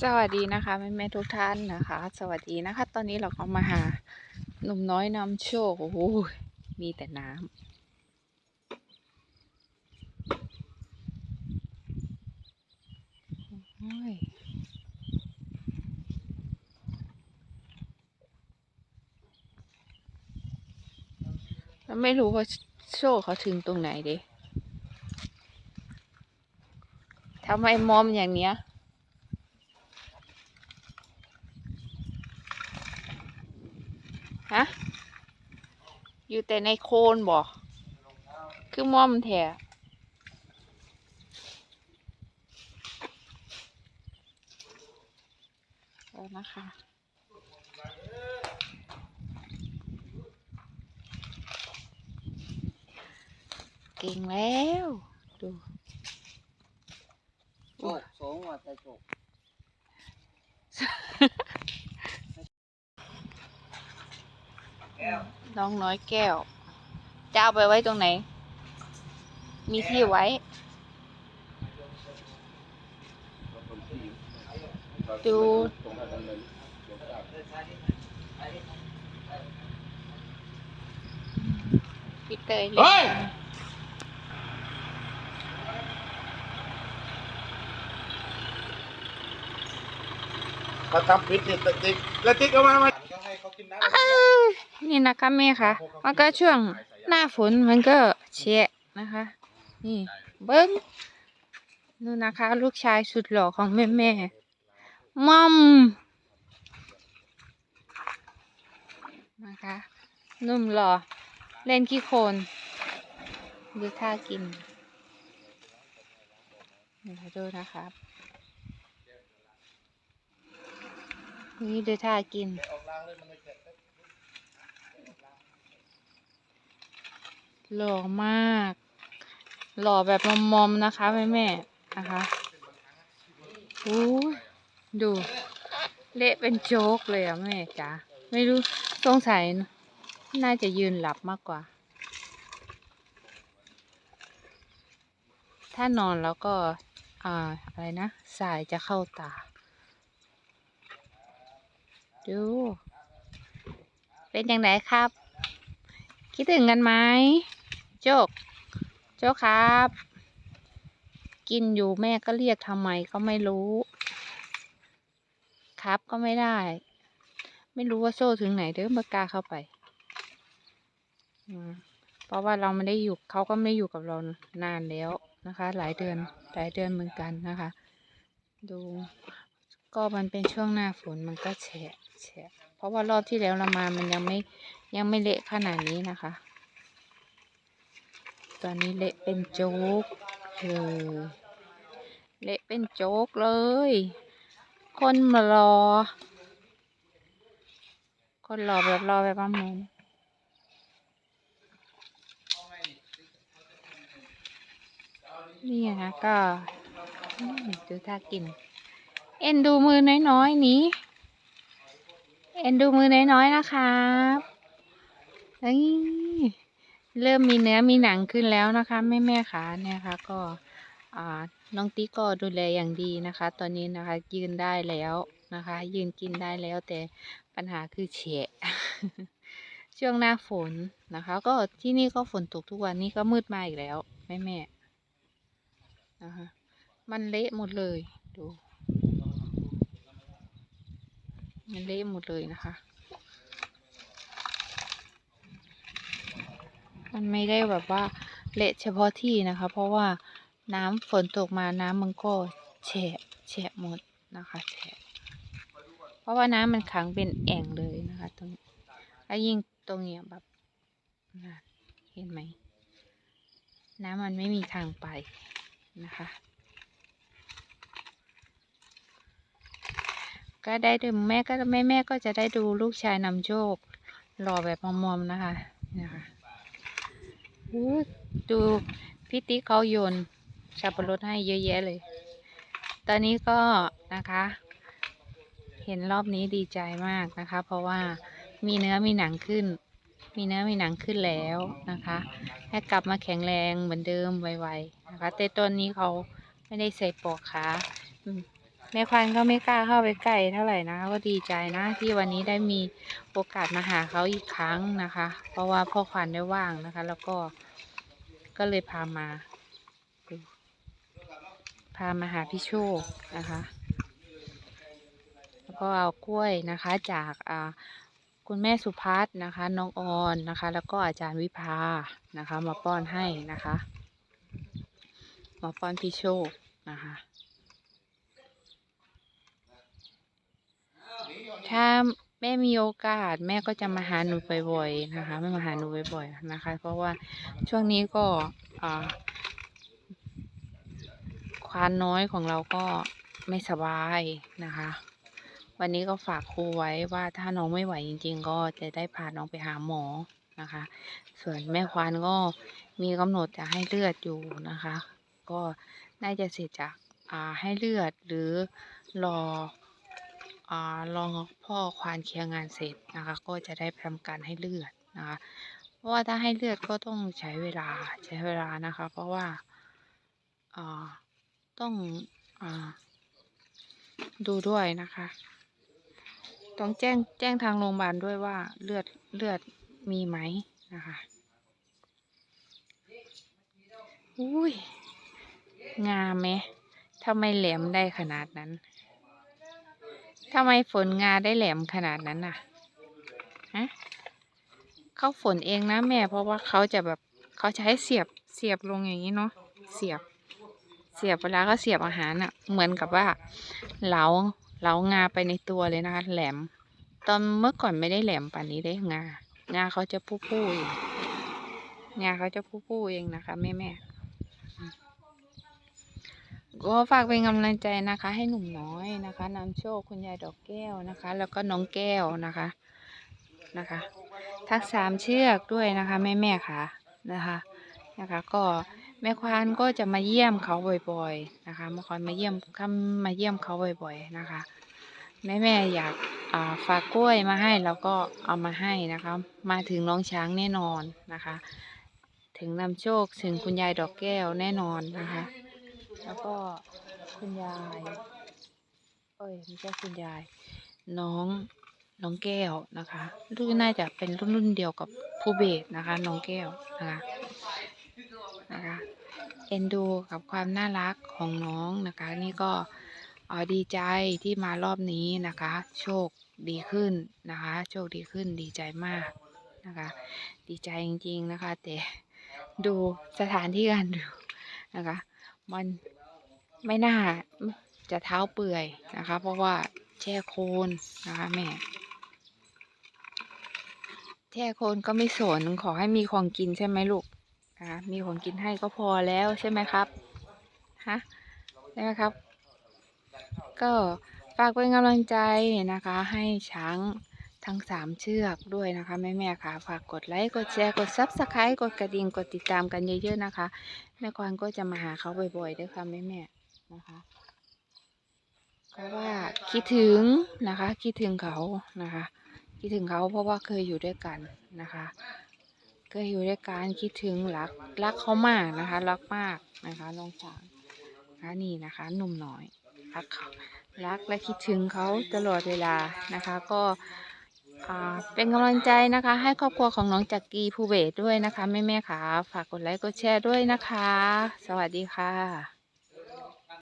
สวัสดีนะคะแม่แม่ทุกท่านนะคะ สวัสดีนะคะ ตอนนี้เราก็มาหาหนุ่มน้อยนำโชคโอ้โหมีแต่น้ำโอ้ยไม่รู้ว่าโชคเขาถึงตรงไหนดิทำไมมอมอย่างเนี้ย ฮะ อยู่แต่ในโคนบ่ คือมอมแท้แล้วนะคะเก่งแล้ว ดู โชคสูงกว่าแต่โชคน้องน้อยแก้ว จะเอาไปไว้ตรงไหน มีที่ไว้ ดูพี่เตยเล่น เขาทำผิดเนี่ยติ๊กแล้วติ๊กเอามามาก็ให้เขากินน้ำเอ้ยนี่นะคะแม่คะมันก็ช่วงหน้าฝนมันก็แฉะนะคะ นี่เบิ้งนู่นนะคะ ลูกชายสุดหล่อของแม่แม่ๆมัมนะคะนุ่มหล่อ เล่นขี้โคลนดูท่ากินเดี๋ยวดูนะครับ นี่ดูท่ากิน หล่อมาก หล่อแบบมอมๆนะคะแม่แม่ๆนะคะโอ้ดู เละเป็นโจ๊กเลยอะแม่จ๋าไม่รู้สงสัยน่าจะยืนหลับมากกว่า ถ้านอนแล้วก็ อ่า อะไรนะ สายจะเข้าตา ดู เป็นอยังไงครับ คิดถึงกันไหมโจก โจกครับ กินอยู่แม่ก็เรียกทำไมก็ไม่รู้ ครับก็ไม่ได้ ไม่รู้ว่าโซ่ถึงไหนเด้อเมื่อกาเข้าไปเพราะว่าเราไม่ได้อยู่เขาก็ไม่ได้อยู่กับเรานานแล้วนะคะ หลายเดือนหลายเดือนเหมือนกันนะคะ ดูก็มันเป็นช่วงหน้าฝนมันก็แฉะ แฉะเพราะว่ารอบที่แล้วเรามามันยังไม่ยังไม่เละขนาดนี้นะคะ ตอนนี้เละเป็นโจ๊กเลยเละเป็นโจ๊กเลย คนมารอ คนรอแบบรอแบบประมาณนี่นะก็ดูท่ากิน เอ็นดูมือน้อยๆนี้ เอ็นดูมือน้อยๆนะครับเอ้ยเริ่มมีเนื้อมีหนังขึ้นแล้วนะคะแม่แม่ๆขาเนี่ยค่ะ ก็น้องติ๊กก็ดูแลอย่างดีนะคะ ตอนนี้นะคะ ยืนได้แล้วนะคะ ยืนกินได้แล้วแต่ปัญหาคือเฉะช่วงหน้าฝนนะคะ ก็ที่นี่ก็ฝนตกทุกวันนี้ก็มืดมาอีกแล้วแม่แม่ๆนะคะ มันเละหมดเลยดู มันเละหมดเลยนะคะ มันไม่ได้แบบว่าเละเฉพาะที่นะคะ เพราะว่าน้ำฝนตกมาน้ำมันก็แฉะแฉะหมดนะคะแฉะเพราะว่าน้ำมันขังเป็นแอ่งเลยนะคะตรงแล้วยิ่งตรงเนี้ยแบบเห็นไหมน้ำมันไม่มีทางไปนะคะ ก็ได้ดูแม่ก็แม่แม่ก็จะได้ดูลูกชายนำโชครอแบบมอมๆนะคะนะคะดูพี่ติ๊กเขาโยนสับปะรดให้เยอะแยะเลย ตอนนี้ก็นะคะ เห็นรอบนี้ดีใจมากนะคะ เพราะว่ามีเนื้อมีหนังขึ้น มีเนื้อมีหนังขึ้นแล้วนะคะ ให้กลับมาแข็งแรงเหมือนเดิมไวๆนะคะ แต่ตอนนี้เขาไม่ได้ใส่ปลอกขา แม่ควันก็ไม่กล้าเข้าไปใกล้เท่าไหร่นะก็ดีใจนะที่วันนี้ได้มีโอกาสมาหาเขาอีกครั้งนะคะ เพราะว่าพ่อควันได้ว่างนะคะ แล้วก็ก็เลยพามา พามาหาพี่โชคนะคะ แล้วก็เอากล้วยนะคะจากอ่าคุณแม่สุพัฒน์นะคะ น้องออนนะคะ แล้วก็อาจารย์วิภานะคะ มาป้อนให้นะคะ มาป้อนพี่โชคนะคะ ถ้าแม่มีโอกาส แม่ก็จะมาหาหนูบ่อยๆนะคะ ไม่มาหาหนูบ่อยๆนะคะ เพราะว่าช่วงนี้ก็ควานน้อยของเราก็ไม่สบายนะคะ วันนี้ก็ฝากครูไว้ว่าถ้าน้องไม่ไหวจริง ๆ ก็จะได้พาน้องไปหาหมอนะคะ ส่วนแม่ควานก็มีกำหนดจะให้เลือดอยู่นะคะ ก็น่าจะเสร็จจากให้เลือดหรือรอ อ่ารอพ่อควานเคลียร์งานเสร็จนะคะ ก็จะได้ทำการให้เลือดนะคะ เพราะว่าถ้าให้เลือดก็ต้องใช้เวลาใช้เวลานะคะ เพราะว่าต้องอดูด้วยนะคะ ต้องแจ้งแจ้งทางโรงพยาบาลด้วยว่าเลือดเลือดมีไหมนะคะอุ้ยงามไหมทำไมแหลมได้ขนาดนั้น ทำไมฝนงาได้แหลมขนาดนั้นน่ะฮะเขาฝนเองนะแม่ เพราะว่าเขาจะแบบเขาใช้เสียบเสียบลงอย่างนี้เนาะเสียบ เสียบเวลาเขาเสียบอาหารอะ เหมือนกับว่าเหลาเหลางาไปในตัวเลยนะคะแหลม ตอนเมื่อก่อนไม่ได้แหลมป่านนี้ได้งางาเขาจะผู้ผู้ๆเองงาเขาจะผู้ผู้ๆเองนะคะ แม่แม่ ก็ฝากเป็นกำลังใจนะคะ ให้หนุ่มน้อยนะคะนำโชคคุณยายดอกแก้วนะคะ แล้วก็น้องแก้วนะคะนะคะ ทักสามเชือกด้วยนะคะแม่แม่ค่ะนะคะนะคะ ก็แม่ควานก็จะมาเยี่ยมเขาบ่อย ๆนะคะแม่ควานมาเยี่ยมคำมาเยี่ยมเขาบ่อย ๆนะคะ แม่แม่อยากาฝากกล้วยมาให้เราก็เอามาให้นะคะ มาถึงน้องช้างแน่นอนนะคะ ถึงนำโชคถึงคุณยายดอกแก้วแน่นอนนะคะ แล้วก็คุณยาย เอ้ยไม่ใช่คุณยาย น้องน้องแก้วนะคะรุ่นน่าจะเป็นรุ่นรุ่นเดียวกับผู้เบสนะคะ น้องแก้วนะคะนะคะเอ็นดูกับความน่ารักของน้องนะคะ นี่ก็ดีใจที่มารอบนี้นะคะ โชคดีขึ้นนะคะ โชคดีขึ้นดีใจมากนะคะ ดีใจจริงๆนะคะ แต่ดูสถานที่การดูนะคะ มัน ไม่น่าจะเท้าเปื่อยนะคะ เพราะว่าแช่โคลนนะคะแม่ แช่โคลนก็ไม่สนขอให้มีของกินใช่ไหมลูกนะคะมีของกินให้ก็พอแล้วใช่ไหมครับฮะใช่ไหมครับ ก็ฝากเป็นกำลังใจนะคะ ให้ช้างทั้งสามเชือกด้วยนะคะแม่แม่ๆค่ะฝากกดไลค์กดแชร์กดซับสไครต์กดกระดิ่งกดติดตามกันเยอะๆนะคะแม่ควานก็จะมาหาเขาบ่อยๆด้วยค่ะแม่แม่ๆ นะคะเพราะว่าคิดถึงนะคะ คิดถึงเขานะคะ คิดถึงเขาเพราะว่าเคยอยู่ด้วยกันนะคะ เคยอยู่ด้วยกันคิดถึงรักรักเขามากนะคะรักมากนะคะน้องช้างนะคะนี่นะคะหนุ่มน้อยรักเขารักและคิดถึงเขาตลอดเวลานะคะ ก็อ่าเป็นกำลังใจนะคะ ให้ครอบครัวของน้องจักรีภูเบศด้วยนะคะแม่ๆค่ะฝากกดไลค์กดแชร์ด้วยนะคะ สวัสดีค่ะ